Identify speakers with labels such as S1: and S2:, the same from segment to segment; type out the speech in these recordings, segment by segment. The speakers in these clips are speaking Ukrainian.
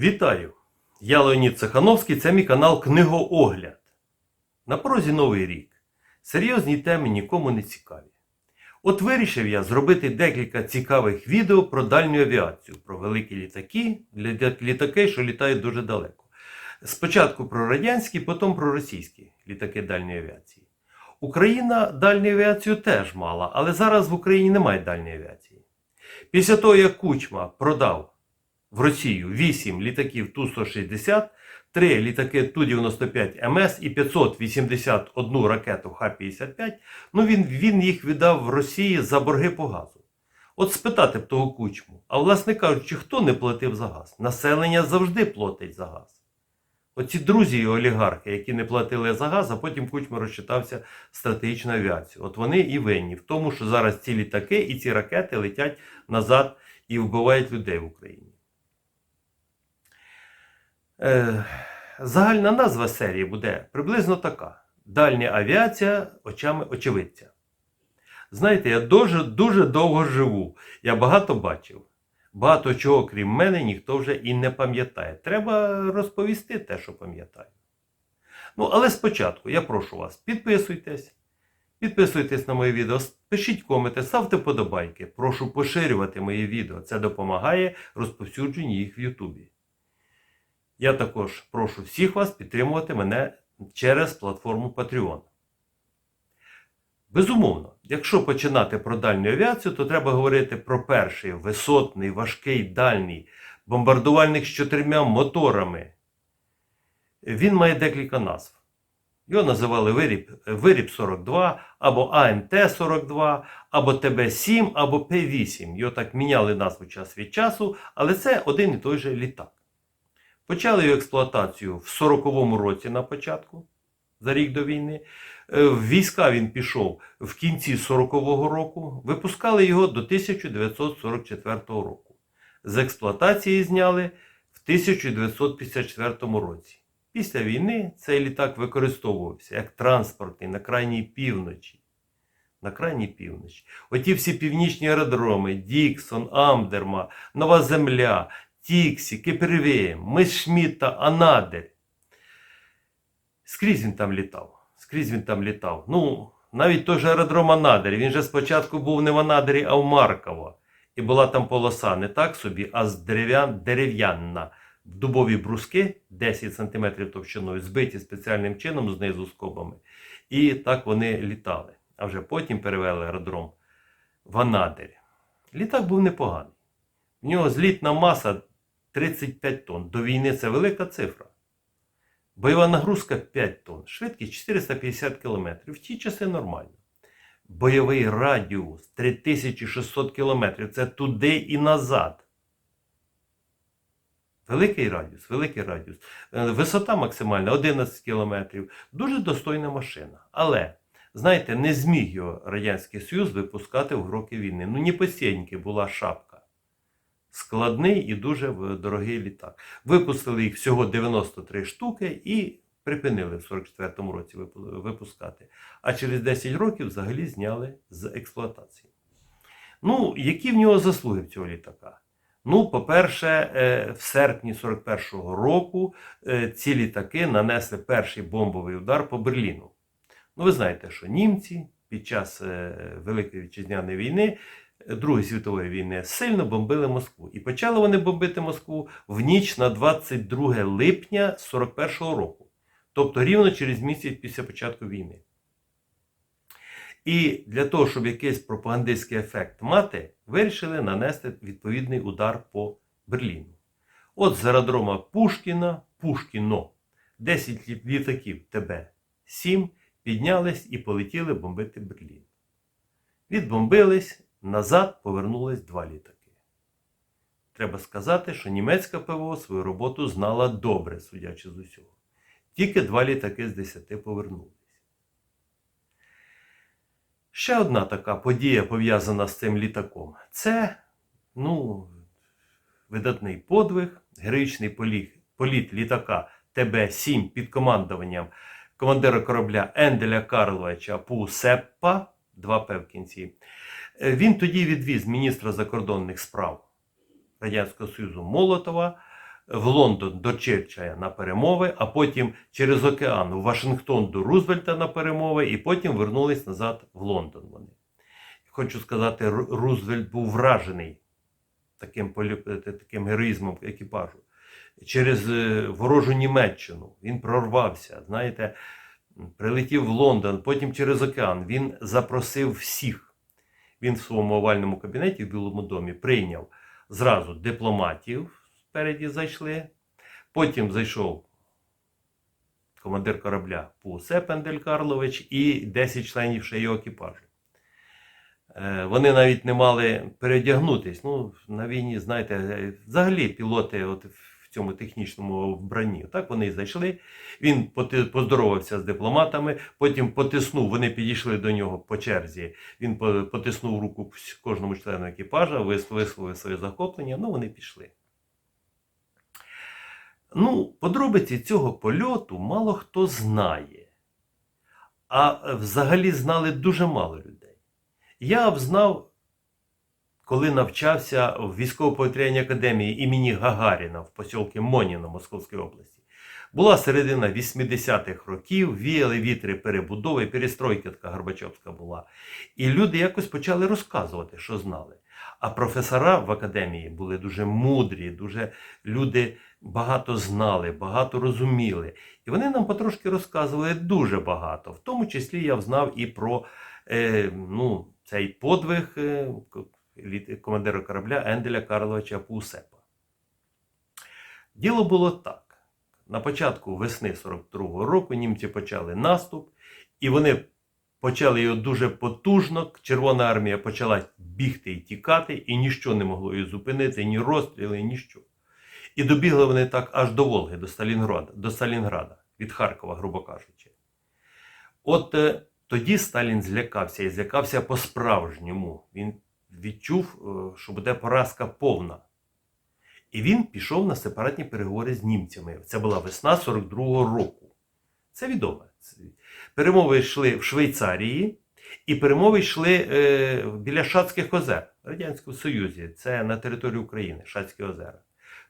S1: Вітаю! Я Леонід Цехановський, це мій канал Книгоогляд. На порозі Новий рік. Серйозні теми нікому не цікаві. От вирішив я зробити декілька цікавих відео про дальню авіацію, про великі літаки, літаки, що літають дуже далеко. Спочатку про радянські, потім про російські літаки дальньої авіації. Україна дальню авіацію теж мала, але зараз в Україні немає дальньої авіації. Після того, як Кучма продав в Росію 8 літаків Ту-160, 3 літаки Ту-95МС і 581 ракету Х-55, ну він, він їх віддав в Росії за борги по газу. От спитати б того кучму, а власне кажучи, хто не платив за газ? Населення завжди платить за газ. Оці друзі і олігархи, які не платили за газ, а потім кучма розчитався стратегічну авіацію. От вони і винні в тому, що зараз ці літаки і ці ракети летять назад і вбивають людей в Україні. Е, загальна назва серії буде приблизно така: Дальня авіація очами очевидця. Знаєте, я дуже, дуже довго живу, я багато бачив. Багато чого, крім мене, ніхто вже і не пам'ятає. Треба розповісти те, що пам'ятаю. Ну, але спочатку я прошу вас, підписуйтесь, підписуйтесь на моє відео, пишіть коменти, ставте подобайки. Прошу поширювати мої відео. Це допомагає розповсюдженню їх в Ютубі. Я також прошу всіх вас підтримувати мене через платформу Patreon. Безумовно, якщо починати про дальню авіацію, то треба говорити про перший висотний, важкий, дальній бомбардувальник з чотирма моторами. Він має декілька назв. Його називали Виріб, Виріб 42, або АНТ-42, або ТБ-7, або П-8. Його так міняли назву час від часу, але це один і той же літак. Почали експлуатацію в 40-му році на початку, за рік до війни. Е, В війська він пішов в кінці 40-го року. Випускали його до 1944 року. З експлуатації зняли в 1954 році. Після війни цей літак використовувався як транспортний на крайній півночі. На крайній півночі. Оті всі північні аеродроми: Діксон, Амдерма, Нова Земля, Тіксі, Кипервє, Мис Шмідта, Анадир. Скрізь він там літав. Скрізь він там літав. Ну, навіть той же аеродром Анадир. Він же спочатку був не в Анадирі, а в Марково. І була там полоса не так собі, а з дерев'ян, дерев'яна. Дубові бруски 10 см товщиною, збиті спеціальним чином знизу скобами. І так вони літали. А вже потім перевели аеродром в Анадир. Літак був непоганий. В нього злітна маса 35 тонн. До війни це велика цифра. Бойова нагрузка 5 тонн, швидкість 450 км. В ті часи нормально. Бойовий радіус 3600 км. Це туди і назад. Великий радіус, великий радіус. Е, Висота максимальна 11 км. Дуже достойна машина. Але, знаєте, не зміг його Радянський Союз випускати в роки війни. Ну, ні посіньки була шапка. Складний і дуже дорогий літак. Випустили їх всього 93 штуки і припинили в 44-му році випускати. А через 10 років взагалі зняли з експлуатації. Ну, які в нього заслуги в цього літака? Ну, по-перше, е, в серпні 41-го року е, ці літаки нанесли перший бомбовий удар по Берліну. Ну, ви знаєте, що німці під час е, Великої вітчизняної війни, е, Другої світової війни, сильно бомбили Москву. І почали вони бомбити Москву в ніч на 22 липня 41-го року. Тобто рівно через місяць після початку війни. І для того, щоб якийсь пропагандистський ефект мати, вирішили нанести відповідний удар по Берліну. От з аеродрома Пушкіна, Пушкіно, 10 літаків ТБ-7 піднялись і полетіли бомбити Берлін. Відбомбились, назад повернулись два літаки. Треба сказати, що німецька ПВО свою роботу знала добре, судячи з усього. Тільки два літаки з 10 повернулись. Ще одна така подія пов'язана з цим літаком. Це, ну, видатний подвиг, героїчний політ, політ літака ТБ-7 під командуванням командира корабля Енделя Карловича Пусеппа, 2П в кінці. Е, Він тоді відвіз міністра закордонних справ Радянського Союзу Молотова в Лондон до Черчая на перемови, а потім через океан в Вашингтон до Рузвельта на перемови, і потім вернулись назад в Лондон. Вони. Хочу сказати, Рузвельт був вражений таким, е, таким героїзмом екіпажу. Через е, ворожу Німеччину він прорвався. Знаєте, прилетів в Лондон, потім через океан. Він запросив всіх. Він в своєму овальному кабінеті в Білому домі прийняв зразу дипломатів спереді зайшли. Потім зайшов командир корабля Пусе Пендель Карлович і 10 членів ще його екіпажу. Е, Вони навіть не мали передягнутись. Ну, на війні, знаєте, взагалі пілоти от в цьому технічному вбранні. Так вони і зайшли. Він поздоровався з дипломатами, потім потиснув, вони підійшли до нього по черзі. Він потиснув руку кожному члену екіпажа, висловив своє захоплення, ну вони пішли. Ну, подробиці цього польоту мало хто знає. А е, взагалі знали дуже мало людей. Я б знав, коли навчався в військово-повітряній академії імені Гагаріна в посілки Моніна Московської області. Була середина 80-х років, віяли вітри перебудови, перестройка така Горбачовська була. І люди якось почали розказувати, що знали. А професора в академії були дуже мудрі, дуже люди багато знали, багато розуміли. І вони нам потрошки розказували дуже багато. В тому числі я знав і про е, ну, цей подвиг е, командира корабля Енделя Карловича Пусепа. Діло було так. На початку весни 42-го року німці почали наступ, і вони почали його дуже потужно. Червона армія почала бігти і тікати, і ніщо не могло її зупинити, ні розстріли, ніщо. І добігли вони так аж до Волги, до Сталінграда, до Сталінграда від Харкова, грубо кажучи. От е, тоді Сталін злякався і злякався по-справжньому. Він відчув, е, що буде поразка повна. І він пішов на сепаратні переговори з німцями. Це була весна 42-го року. Це відомо. Перемови йшли в Швейцарії, і перемови йшли е, біля Шацьких озер в Радянському Союзі. Це на території України, Шацькі озера.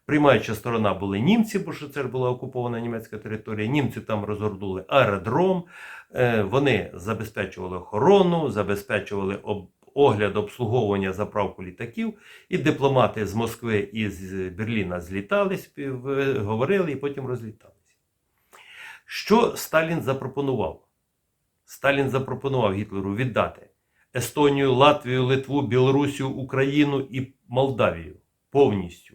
S1: Приймаюча сторона були німці, бо що це була окупована німецька територія. Німці там розгорнули аеродром, е, вони забезпечували охорону, забезпечували об- огляд обслуговування заправку літаків, і дипломати з Москви і з Берліна злітали, спів- говорили і потім розліталися. Що Сталін запропонував? Сталін запропонував Гітлеру віддати Естонію, Латвію, Литву, Білорусію, Україну і Молдавію повністю.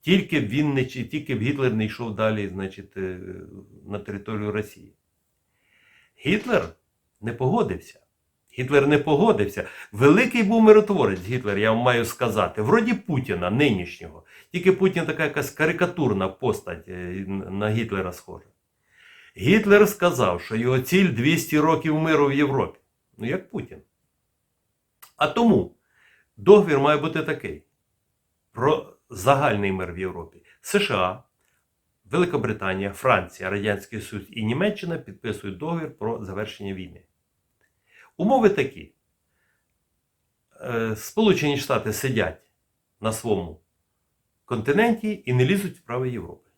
S1: Тільки він не тільки Гітлер не йшов далі, значить, е, на територію Росії. Гітлер не погодився. Гітлер не погодився. Великий був миротворець Гітлер, я вам маю сказати. Вроді Путіна нинішнього. Тільки Путін така якась карикатурна постать е, на Гітлера схожа. Гітлер сказав, що його ціль 200 років миру в Європі. Ну, як Путін. А тому договір має бути такий: про загальний мир в Європі. США, Великобританія, Франція, Радянський Союз і Німеччина підписують договір про завершення війни. Умови такі. Е, Сполучені Штати сидять на своєму континенті і не лізуть в справи Європи.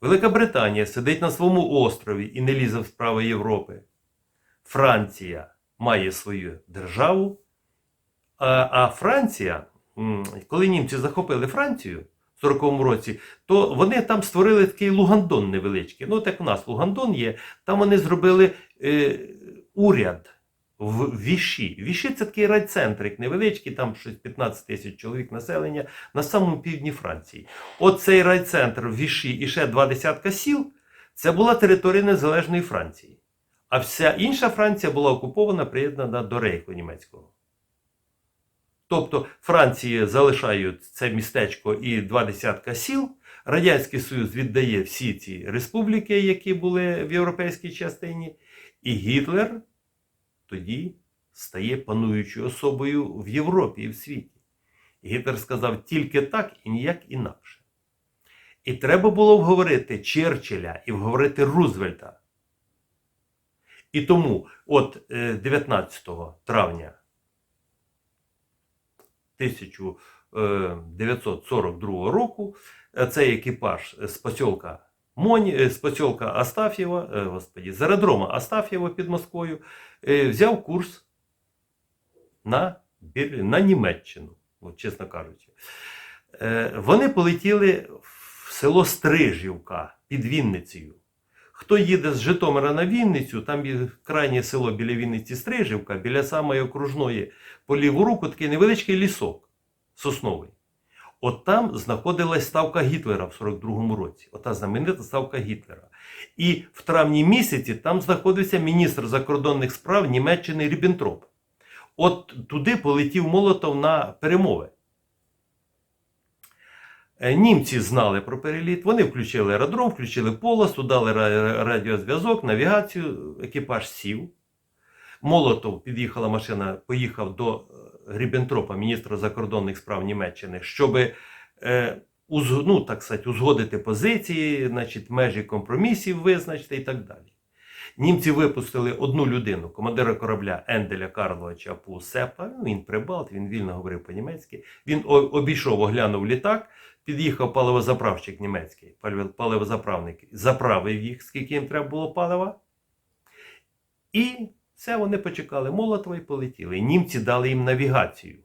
S1: Велика Британія сидить на своєму острові і не лізе в справи Європи. Франція має свою державу. А, Франція, коли німці захопили Францію в 40-му році, то вони там створили такий Лугандон невеличкий. Ну, так у нас Лугандон є. Там вони зробили е, уряд в Віші. Віші це такий райцентрик невеличкий, там щось 15 тисяч чоловік населення на самому півдні Франції. Оцей райцентр в Віші і ще два десятка сіл це була територія незалежної Франції. А вся інша Франція була окупована, приєднана до Рейху німецького. Тобто Франції залишають це містечко і два десятка сіл. Радянський Союз віддає всі ці республіки, які були в європейській частині, і Гітлер тоді стає пануючою особою в Європі і в світі. Гітлер сказав тільки так і ніяк інакше. І треба було вговорити Черчилля і вговорити Рузвельта. І тому, от е, 19 травня е, 942 року е, цей екіпаж з посілка Моні, е, з посілка Астаф'єва, е, господі, з аеродрома Астаф'єва під Москвою, е, взяв курс на, на Німеччину, от, чесно кажучи. Вони полетіли в село Стрижівка під Вінницею. Хто їде з Житомира на Вінницю, там є крайнє село біля Вінниці Стрижівка, біля самої окружної по ліву руку такий невеличкий лісок сосновий. От там знаходилась ставка Гітлера в 42-му році. Ота знаменита ставка Гітлера. І в травні місяці там знаходився міністр закордонних справ Німеччини Ріббентроп. От туди полетів Молотов на перемови. Е, Німці знали про переліт, вони включили аеродром, включили полосу, дали радіозв'язок, навігацію, екіпаж сів. Молотов під'їхала машина, поїхав до е, Ріббентропа, міністра закордонних справ Німеччини, щоб е, ну, так сказати, узгодити позиції, значить, межі компромісів визначити і так далі. Німці випустили одну людину, командира корабля Енделя Карловича Пусепа. Ну, він прибалт, він вільно говорив по-німецьки. Він обійшов, оглянув літак, під'їхав паливозаправщик німецький, паливозаправник, заправив їх, скільки їм треба було палива. І все вони почекали Молотова і полетіли. І німці дали їм навігацію.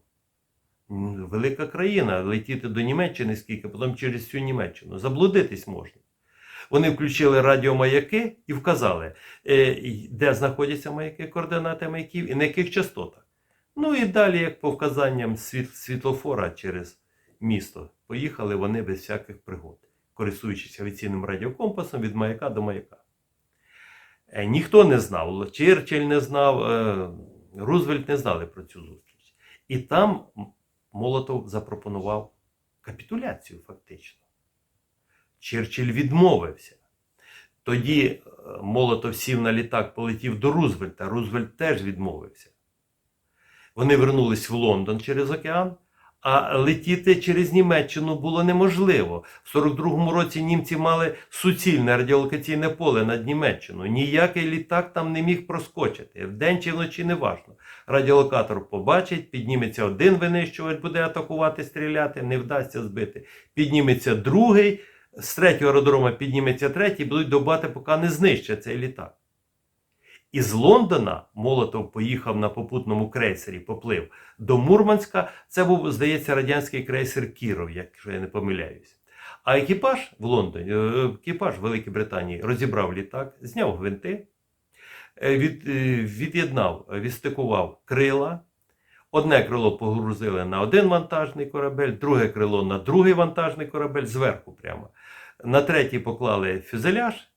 S1: Велика країна, летіти до Німеччини скільки, потім через всю Німеччину. Заблудитись можна. Вони включили радіомаяки і вказали, е, де знаходяться маяки, координати маяків і на яких частотах. Ну і далі, як по вказанням світлофора через місто, поїхали вони без всяких пригод, користуючись авіаційним радіокомпасом від маяка до маяка. Е, Ніхто не знав, Черчилль не знав, е, Рузвельт не знали про цю зустріч. І там Молотов запропонував капітуляцію, фактично. Черчилль відмовився. Тоді е, Молотов сів на літак, полетів до Рузвельта. Рузвельт теж відмовився. Вони вернулись в Лондон через океан, а летіти через Німеччину було неможливо. В 42-му році німці мали суцільне радіолокаційне поле над Німеччиною. Ніякий літак там не міг проскочити. Вдень чи вночі не важно. Радіолокатор побачить, підніметься один винищувач, буде атакувати, стріляти, не вдасться збити. Підніметься другий, з третього аеродрома підніметься третій, будуть добати, поки не знищать цей літак. Із Лондона Молотов поїхав на попутному крейсері, поплив до Мурманська. Це був, здається, радянський крейсер Кіров, якщо я не помиляюсь. А екіпаж в Лондоні, е, екіпаж Великої Британії розібрав літак, зняв гвинти, е, від, е, від'єднав, відстикував крила. Одне крило погрузили на один вантажний корабель, друге крило на другий вантажний корабель зверху прямо. На третій поклали фюзеляж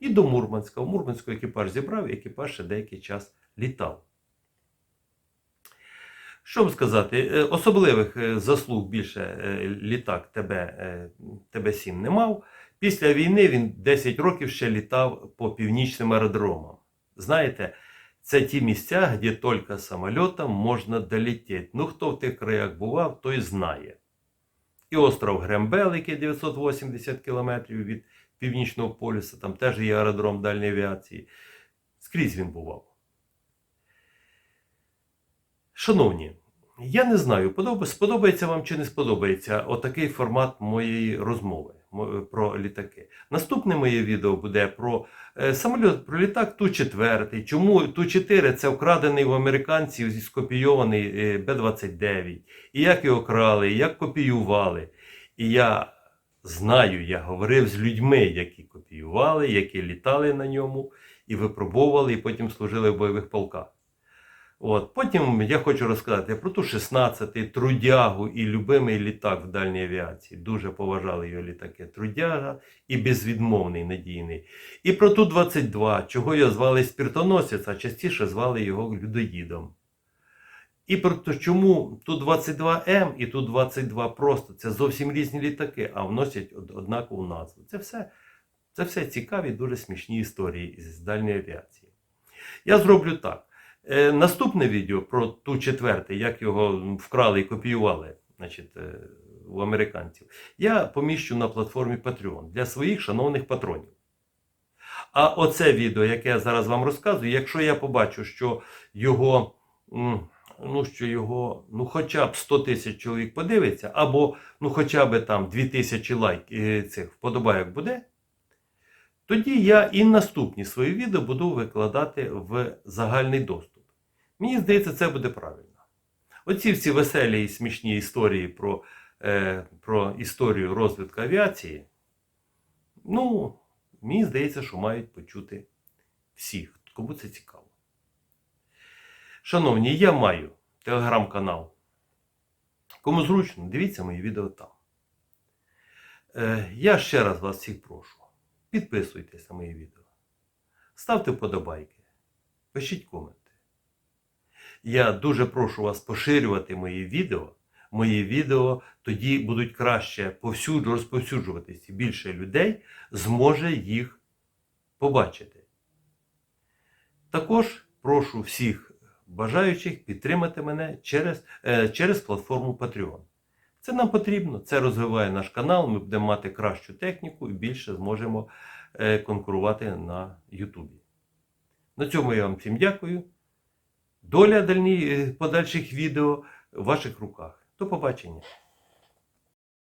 S1: і до Мурманська. У Мурманську екіпаж зібрав, екіпаж ще деякий час літав. Що б сказати, е, особливих е, заслуг більше е, літак ТБ, е, ТБ-7 не мав. Після війни він 10 років ще літав по північним аеродромам. Знаєте, це ті місця, де тільки самольотом можна долетіти. Ну, хто в тих краях бував, той знає. І остров Грембел, який 980 кілометрів від Північного полюса, там теж є аеродром дальньої авіації. Скрізь він бував. Шановні, я не знаю, сподобається вам чи не сподобається отакий формат моєї розмови про літаки. Наступне моє відео буде про е, самоліт, про літак Ту-4. Чому Ту-4 це вкрадений в американців скопійований е, Б-29. І як його крали, і як копіювали. І я знаю, я говорив з людьми, які копіювали, які літали на ньому і випробовували, і потім служили в бойових полках. От. Потім я хочу розказати про ту 16 трудягу і любимий літак в дальній авіації. Дуже поважали його літаки. Трудяга і безвідмовний надійний. І про ту 22, чого його звали спіртоносець, а частіше звали його людоїдом. І про чому ту 22М і ту 22 просто це зовсім різні літаки, а вносять однакову назву. Це все, це все цікаві, дуже смішні історії з дальньої авіації. Я зроблю так. Е, наступне відео про ту четвертий, як його вкрали і копіювали значить, е, у американців, я поміщу на платформі Patreon для своїх шановних патронів. А оце відео, яке я зараз вам розказую, якщо я побачу, що його м, ну, що його ну, хоча б 100 тисяч чоловік подивиться, або ну, хоча б там 2 тисячі лайк е, цих вподобайок буде, тоді я і наступні свої відео буду викладати в загальний доступ. Мені здається, це буде правильно. Оці всі веселі і смішні історії про, е, про історію розвитку авіації, ну, мені здається, що мають почути всі, кому це цікаво. Шановні, я маю телеграм-канал. Кому зручно, дивіться мої відео там. Е, я ще раз вас всіх прошу. Підписуйтесь на мої відео. Ставте вподобайки, пишіть коменти. Я дуже прошу вас поширювати мої відео. Мої відео тоді будуть краще повсюду розповсюджуватися. і Більше людей зможе їх побачити. Також прошу всіх бажаючих підтримати мене через, е, через платформу Patreon. Це нам потрібно, це розвиває наш канал, ми будемо мати кращу техніку і більше зможемо е, конкурувати на Ютубі. На цьому я вам всім дякую. Доля дальні, е, подальших відео в ваших руках. До побачення.